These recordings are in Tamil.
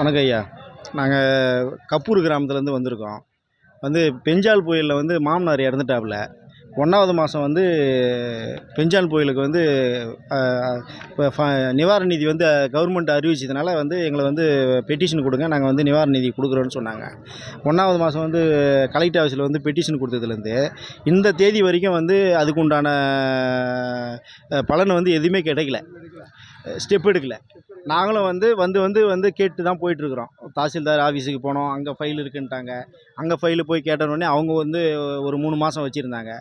வணக்கம் ஐயா நாங்கள் கப்பூர் கிராமத்துலேருந்து வந்திருக்கோம். வந்து பெஞ்சால் புயலில் வந்து மாமனார் இறந்துட்டாப்புல. ஒன்றாவது மாதம் வந்து பெஞ்சால் புயலுக்கு வந்து இப்போ ஃப நிவாரண நிதி வந்து கவர்மெண்ட் அறிவிச்சதுனால வந்து எங்களை வந்து பெட்டிஷன் கொடுங்க நாங்கள் வந்து நிவாரண நிதி கொடுக்குறோன்னு சொன்னாங்க. ஒன்றாவது மாதம் வந்து கலெக்டர் ஆஃபீஸில் வந்து பெட்டிஷன் கொடுத்ததுலேருந்து இந்த தேதி வரைக்கும் வந்து அதுக்குண்டான பலன் வந்து எதுவுமே கிடைக்கல. ஸ்டெப் எடுக்கலை. நாங்களும் வந்து வந்து வந்து வந்து கேட்டு தான் போயிட்டுருக்குறோம். தாசில்தார் ஆஃபீஸுக்கு போனோம். அங்கே ஃபைல் இருக்குன்ட்டாங்க. அங்கே ஃபைலு போய் கேட்டோடனே அவங்க வந்து ஒரு மூணு மாதம் வச்சுருந்தாங்க.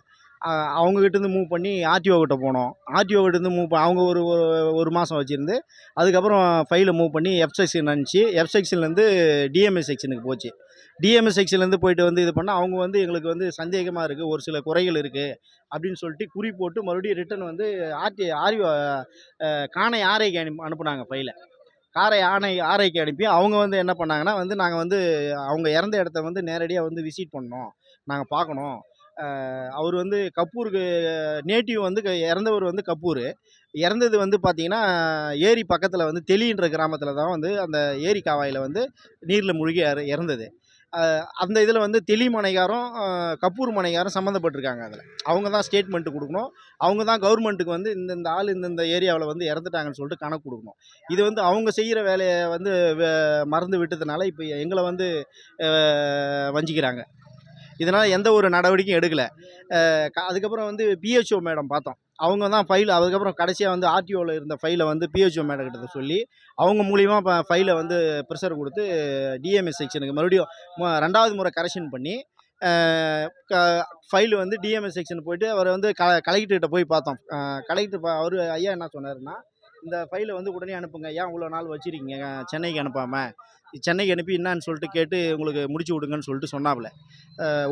அவங்ககிட்டேருந்து மூவ் பண்ணி ஆர்டிஓ கிட்ட போனோம். ஆர்டிஓ கிட்டேருந்து மூவ் அவங்க ஒரு ஒரு- ஒரு மாதம் வச்சுருந்து அதுக்கப்புறம் ஃபைலை மூவ் பண்ணி எஃப் செக்ஷன் அனுப்பிச்சு எஃப் செக்ஷன்லேருந்து டிஎம்எஸ் செக்ஷனுக்கு போச்சு. டிஎம்எஸ் செக்ஷன்லேருந்து போயிட்டு வந்து இது பண்ணால் அவங்க வந்து எங்களுக்கு வந்து சந்தேகமாக இருக்குது ஒரு சில குறைகள் இருக்குது அப்படின்னு சொல்லிட்டு குறி போட்டு மறுபடியும் ரிட்டன் வந்து ஆர்டி ஆர்டிஓ காணை ஆரைக்கு அனுப்பி அனுப்புனாங்க ஃபைலை காரை ஆணை ஆரைக்கு அனுப்பி அவங்க வந்து என்ன பண்ணாங்கன்னா வந்து நாங்கள் வந்து அவங்க இறந்த இடத்த வந்து நேரடியாக வந்து விசிட் பண்ணோம் நாங்கள் பார்க்கணும். அவர் வந்து கப்பூருக்கு நேட்டிவ் வந்து க- இறந்தவர் வந்து கப்பூர். இறந்தது வந்து பார்த்தீங்கன்னா ஏரி பக்கத்தில் வந்து தெளின்ற கிராமத்தில் தான் வந்து அந்த ஏரி காவாயில் வந்து நீரில் மூழ்கி இற- இறந்தது. அந்த இதில் வந்து தெளி மனைகாரும் கப்பூர் மனைகாரும் சம்மந்தப்பட்டிருக்காங்க அதில். அவங்க தான் ஸ்டேட்மெண்ட்டு கொடுக்கணும். அவங்க தான் கவர்மெண்ட்டுக்கு வந்து இந்த இந்த ஆள் இந்தந்த ஏரியாவில் வந்து இறந்துட்டாங்கன்னு சொல்லிட்டு கணக்கு கொடுக்கணும். இது வந்து அவங்க செய்கிற வேலையை வந்து மறந்து விட்டதுனால இப்போ எங்களை வந்து வஞ்சிக்கிறாங்க. இதனால் எந்த ஒரு நடவடிக்கையும் எடுக்கலை. அதுக்கப்புறம் வந்து பிஹெச்ஓ மேடம் பார்த்தோம். அவங்க தான் ஃபைல் அதுக்கப்புறம் கடைசியாக வந்து ஆர்டிஓவில் இருந்த ஃபைலை வந்து பிஹெச்ஓ மேடம் கிட்ட சொல்லி அவங்க மூலியமாக இப்போ ஃபைலை வந்து ப்ரெஷர் கொடுத்து டிஎம்எஸ் செக்ஷனுக்கு மறுபடியும் ரெண்டாவது முறை கரெக்ஷன் பண்ணி ஃபைல் வந்து டிஎம்எஸ் செக்ஷன் போயிட்டு அவர் வந்து க கலெக்டர்கிட்ட போய் பார்த்தோம். கலெக்டர் அவர் ஐயா என்ன சொன்னார்னா இந்த ஃபைலை வந்து உடனே அனுப்புங்க. ஏன் இவ்வளோ நாள் வச்சிருக்கீங்க? சென்னைக்கு அனுப்பாமல் சென்னைக்கு அனுப்பி என்னன்னு சொல்லிட்டு கேட்டு உங்களுக்கு முடிச்சு விடுங்கன்னு சொல்லிட்டு சொன்னாப்புல.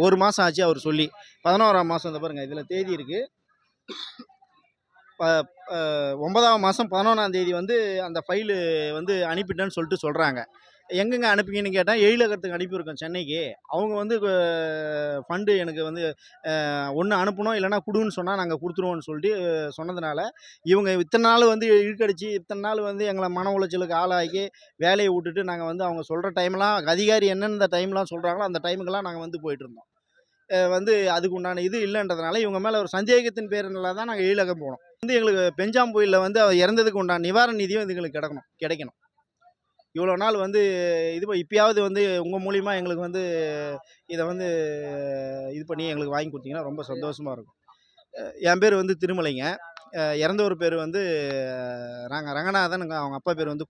ஒரு மாதம் ஆச்சு அவர் சொல்லி. பதினோராம் மாதம் இந்த பாருங்கள் இதில் தேதி இருக்குது ப ஒன்பதாம் மாதம் பதினொன்றாம் தேதி வந்து அந்த ஃபைலு வந்து அனுப்பிட்டேன்னு சொல்லிட்டு சொல்கிறாங்க எங்கெங்கே அனுப்பிங்கன்னு கேட்டால் எழிலகத்துக்கு அனுப்பியிருக்கோம் சென்னைக்கு. அவங்க வந்து ஃபண்டு எனக்கு வந்து ஒன்று அனுப்பணும் இல்லைன்னா கொடுன்னு சொன்னால் நாங்கள் கொடுத்துருவோம்னு சொல்லிட்டு சொன்னதுனால இவங்க இத்தனை நாள் வந்து இழுக்கடிச்சு இத்தனை நாள் வந்து எங்களை மன உளைச்சலுக்கு ஆளாக்கி வேலையை விட்டுட்டு நாங்கள் வந்து அவங்க சொல்கிற டைம்லாம் அதிகாரி என்னென்ன டைம்லாம் சொல்கிறாங்களோ அந்த டைமுக்கெல்லாம் நாங்கள் வந்து போயிட்டுருந்தோம் வந்து அதுக்கு உண்டான இது இல்லைன்றதுனால இவங்க மேலே ஒரு சந்தேகத்தின் பேரினால தான் நாங்கள் எழிலகம் போனோம். வந்து எங்களுக்கு பெஞ்சாம் புயலில் வந்து அவர் இறந்ததுக்கு உண்டான நிவாரண நிதியும் வந்து எங்களுக்கு கிடக்கணும் கிடைக்கணும். இவ்வளோ நாள் வந்து இது இப்பயாவது வந்து உங்கள் மூலிமா எங்களுக்கு வந்து இதை வந்து இது பண்ணி எங்களுக்கு வாங்கி கொடுத்தீங்கன்னா ரொம்ப சந்தோஷமாக இருக்கும். என் பேர் வந்து திருமலைங்க. இறந்தவர் பேர் வந்து ரங்க ரங்கநாதன். அவங்க அப்பா பேர் வந்து